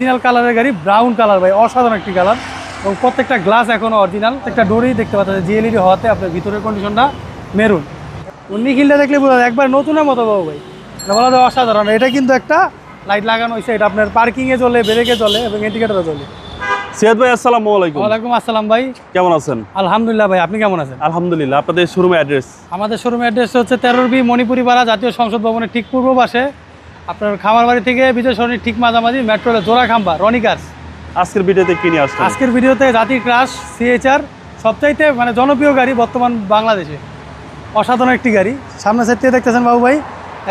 Original কালারের গাড়ি brown colour ভাই অসাধারণ একটি কালার এবং প্রত্যেকটা গ্লাস এখনও অরিজিনাল একটা ডোরি দেখতে পাচ্ছেন জিএলইডি হওয়াতে আপনার ভিতরের কন্ডিশনটা মেরুন নিখিলটা দেখলে বোঝা যায় একবার নতুনের মতো বাবু ভাই। বলা যায় অসাধারণ। এটা কিন্তু একটা লাইট লাগানো হয়েছে। এটা আপনার পার্কিংয়ে চলে ব্রেকে চলে এবং ইন্ডিকেটারও চলে সিয়াদ ভাই আসসালামু আলাইকুম। ওয়ালাইকুম আসসালাম ভাই। কেমন আছেন? আলহামদুলিল্লাহ ভাই আপনি কেমন আছেন? আলহামদুলিল্লাহ। আপনাদের শোরুমে অ্যাড্রেস আমাদের শোরুম অ্যাড্রেস হচ্ছে তেরোর বি মণিপুরি পাড়া জাতীয় সংসদ ভবনের ঠিক পূর্ব পাশে। আপনার খামার বাড়ি থেকে বিজয় সরণির ঠিক মাঝামাঝি মেট্রো জোড়া খাম্বা রনিকার্স আজকের ভিডিওতে কি নিয়ে আসছেন? আজকের ভিডিওতে জাতির ক্রাশ সিএচআর সবচাইতে মানে জনপ্রিয় গাড়ি বর্তমান বাংলাদেশে। অসাধারণ একটি গাড়ি। সামনে সাইড থেকে দেখতেছেন বাবু ভাই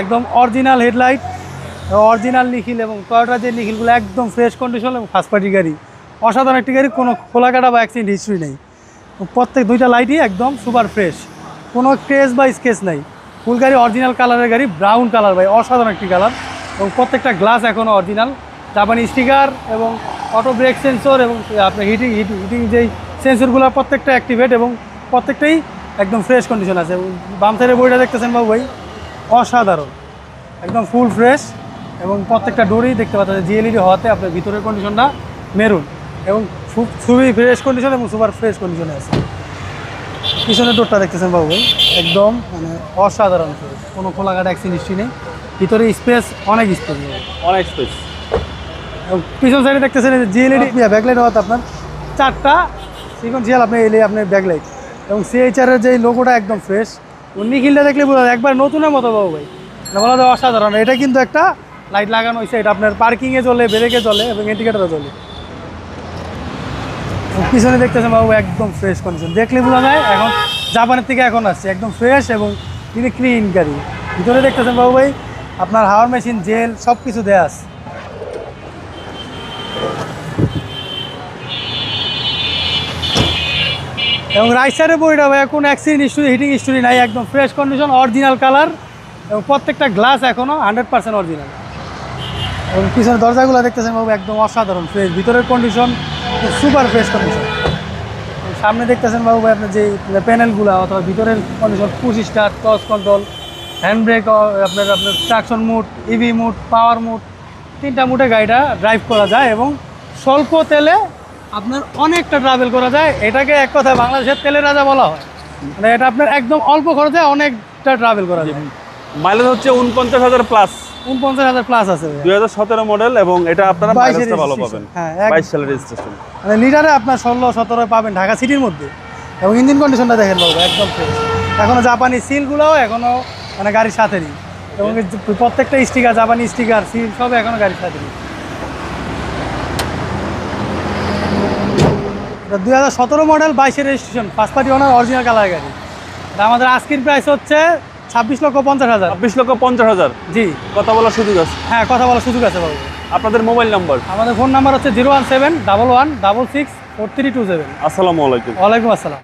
একদম অরিজিনাল হেডলাইট অরিজিনাল নিখিল এবং টয়োটা যে নিখিলগুলো একদম ফ্রেশ কন্ডিশন এবং ফার্স্ট পার্টি গাড়ি। অসাধারণ একটি গাড়ি কোনো খোলা কাটা বা অ্যাক্সিডেন্ট হিস্ট্রি নেই। প্রত্যেক দুইটা লাইটই একদম সুপার ফ্রেশ কোনো ক্রেজ বা স্কেচ নাই। ফুল গাড়ি অরিজিনাল কালারের গাড়ি ব্রাউন কালার ভাই অসাধারণ একটি কালার এবং প্রত্যেকটা গ্লাস এখনও অরিজিনাল। জাপানি স্টিকার এবং অটো ব্রেক সেন্সর এবং আপনার হিটিং হিটিং যেই সেন্সরগুলো প্রত্যেকটা অ্যাক্টিভেট এবং প্রত্যেকটাই একদম ফ্রেশ কন্ডিশন আছে। বাম সাইডের বইটা দেখতেছেন বাবু ভাই? অসাধারণ। একদম ফুল ফ্রেশ এবং প্রত্যেকটা ডোরই দেখতে পাচ্ছেন জিএলইডি হওয়াতে আপনার ভিতরের কন্ডিশনটা মেরুন এবং খুব, খুবই ফ্রেশ কন্ডিশন এবং সুপার ফ্রেশ কন্ডিশনে আছে। পিছনের ডোরটা দেখতেছেন বাবু ভাই? একদম মানে অসাধারণ। ফ্রেশ কোনো খোলাঘাট অ্যাক্সিডেন্ট হিস্ট্রি নেই। ভিতরে স্পেস অনেক স্পেস অনেক স্পেস এবং পিছন সাইডে দেখতেছেন জিএলইডি ব্যাকলাইট হওয়াতে আপনার চারটা সিকোয়েন্সিয়াল আপনি এলে আপনার ব্যাকলাইট এবং সিএইচআর এর যে লোগোটা একদম ফ্রেশ নিখিলটা দেখলে বোঝা যায় একবার নতুনের মতো বাবু ভাই। এটা বলা যায় অসাধারণ। এটা কিন্তু একটা লাইট লাগানো হয়েছে এটা আপনার পার্কিংয়ে চলে ব্রেকে চলে এবং ইন্ডিকেটারও চলে। পিছনে দেখতেছেন বাবু একদম ফ্রেশ কন্ডিশন দেখলে বোঝা যায় এখন জাপানের থেকে এখন আসছে। একদম ফ্রেশ এবং তিনি ক্লিন গাড়ি। ভিতরে দেখতেছেন বাবু ভাই আপনার হাওয়ার মেশিন, জেল সব কিছু দেওয়া আছে। এবং রাইট সাইডে বইটা ভাই কোনো অ্যাক্সিডেন্ট হিস্টরি হিটিং হিস্টরি নাই, একদম ফ্রেশ কন্ডিশন অরিজিনাল কালার এবং প্রত্যেকটা গ্লাস এখনও হান্ড্রেড পার্সেন্ট অরিজিনাল এবং পিছনের দরজাগুলো দেখতেছেন বাবু, একদম অসাধারণ ফ্রেশ ভিতরের কন্ডিশন সুপার ফ্রেশ কন্ডিশন সামনে দেখতেছেন বাবু ভাই, আপনার যে প্যানেলগুলো অথবা ভিতরের condition push start cruise control hand brake আপনার আপনার traction mode EV mode power mode তিনটা মুডে গাড়িটা ড্রাইভ করা যায় এবং স্বল্প তেলে আপনার অনেকটা ট্রাভেল করা যায়। এটাকে এক কথায় বাংলাদেশের তেলের রাজা বলা হয়। মানে এটা আপনার একদম অল্প খরচে অনেকটা ট্রাভেল করা যায়। মাইলেজ হচ্ছে উনপঞ্চাশ হাজার প্লাস উনপঞ্চাশ হাজার প্লাস আছে দুই হাজার সতেরো মডেল এবং এটা আপনারা মাইলেজটা ভালো পাবেন। হ্যাঁ, বাইশ সালের রেজিস্ট্রেশন মানে লিটারে আপনার ষোলো সতেরো পাবেন ঢাকা সিটির মধ্যে। এবং ইঞ্জিন কন্ডিশনটা দেখেন বাবু একদম ফ্রেশ এখনও জাপানি সিলগুলোও এখনও মানে গাড়ির সাথে নেই এবং প্রত্যেকটা স্টিকার জাপানি স্টিকার সিল সব এখনও গাড়ির সাথে এটা দুই হাজার সতেরো মডেল বাইশের registration first party owner original colour গাড়ি। আমাদের আজকের প্রাইস হচ্ছে ছাব্বিশ লক্ষ পঞ্চাশ হাজার। ছাব্বিশ লক্ষ পঞ্চাশ হাজার? জি। কথা বলার সুযোগ আছে? হ্যাঁ কথা বলার সুযোগ আছে বাবু। আপনাদের মোবাইল নাম্বার আমাদের ফোন নাম্বার হচ্ছে zero one seven double one double six four three two seven আসসালামু আলাইকুম। ওয়ালাইকুম আসসালাম।